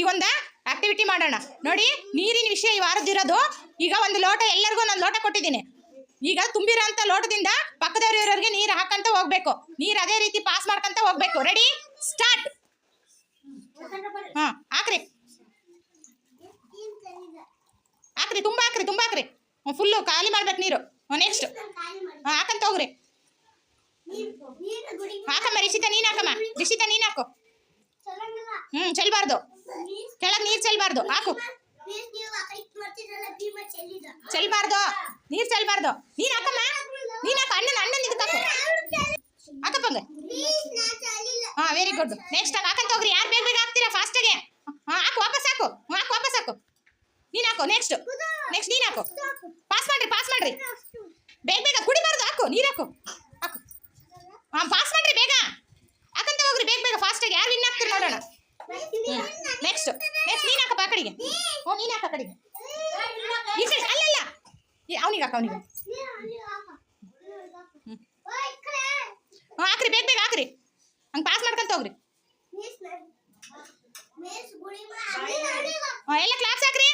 ಈಗ ಒಂದು ಆಕ್ಟಿವಿಟಿ ಮಾಡೋಣ. ನೋಡಿ, ನೀರಿನ ವಿಷಯ ಈ ವಾರದಿರೋದು ಈಗ ಒಂದು ಲೋಟ, ಎಲ್ಲರಿಗೂ ನಾನು ಲೋಟ ಕೊಟ್ಟಿದ್ದೀನಿ. ಈಗ ತುಂಬಿರೋ ಲೋಟದಿಂದ ಪಕ್ಕದವ್ರಿರೋರಿಗೆ ನೀರು ಹಾಕಂತ ಹೋಗ್ಬೇಕು. ನೀರು ಅದೇ ರೀತಿ ಪಾಸ್ ಮಾಡ್ಕಂತ ಹೋಗ್ಬೇಕು. ರೆಡಿ ಸ್ಟಾರ್ಟ್ ಹಾ, ಹಾಕ್ರಿ. ಹಾಕ್ರಿ, ತುಂಬಾ ಹಾಕ್ರಿ, ತುಂಬ ಹಾಕ್ರಿ. ಫುಲ್ಲು ಖಾಲಿ ಮಾಡ್ಬೇಕು ನೀರು. ನೆಕ್ಸ್ಟ್ ಹಾಂ, ಹಾಕಂತ ಹೋಗ್ರಿ. ಹಾಕಮ್ಮ, ರಿಷಿತ, ನೀನು ಹಾಕಮ್ಮ. ರಿಷಿತಾ, ನೀನು ಹಾಕು. ಹ್ಞೂ ಚೆಲ್ಬಾರ್ದು. ಕೆಳಗ್ ನೀರ್ ಚೆಲ್ಬಾರ್ದು ಹಾಕು. ಚೆಲ್ಬಾರ್ದು ನೀರ್ ಚೆಲ್ಬಾರ್ದು. ನೀನ್ ಹಾಕಮ್ಮ. ನೀನ್ ಹಾಕ ಅಣ್ಣನ ಅಣ್ಣನ ಇದಕ್ಕೆ ಹಾಕು. ಹಾಕಪ್ಪಂಗ. ಹಾ ವೆರಿ ಗುಡ್ ನೆಕ್ಸ್ಟ್ ಹಾಕಂತ ಹೋಗ್ರಿ. ಯಾರು ಬೇಗ ಬೇಗ ಹಾಕ್ತೀರಾ ಫಾಸ್ಟಾಗೆ ಹಾ ಹಾಕು ವಾಪಸ್ ಹಾಕು. ಹಾಕು ವಾಪಸ್ ಹಾಕು. ನೀನ್ ಹಾಕು ನೆಕ್ಸ್ಟ್ ನೆಕ್ಸ್ಟ್ ನೀನ್ ಹಾಕು. ಪಾಸ್ ಮಾಡ್ರಿ ಪಾಸ್ ಮಾಡ್ರಿ. ಬೇಗ ಬೇಗ ಕುಡಿಬಾರ್ದು ಹಾಕು ನೀರ್ ಹಾಕು. ಹಾಕು. ಹಾ ಪಾಸ್ ಮಾಡ್ರಿ ಬೇಗ ಹಾಕಂತ ಹೋಗ್ರಿ ಬೇಗ ಬೇಗ ಫಾಸ್ಟಾಗಿ ಯಾರು ವಿನ್ ಆಗ್ತೀರಿ ನೋಡೋಣ ನೆಕ್ಸ್ಟ್ ನೀನ್ ಹಾಕಪ್ಪ ಆ ಕಡೆಗೆ. ಓ ನೀನ್ ಹಾಕ ಕಡೆಗೆ. ಈ ಅಲ್ಲಲ್ಲ. ಅವನಿಗೆ ಹಾಕ ಅವನಿಗೆ ಹಾಕ್ರಿ ಬೇಗ ಬೇಗ ಹಾಕ್ರಿ. ಹಂಗೆ ಪಾಸ್ ಮಾಡ್ಕೊಂತ ಹೋಗ್ರಿ. ಎಲ್ಲ ಕ್ಲಾಸ್ ಹಾಕ್ರಿ.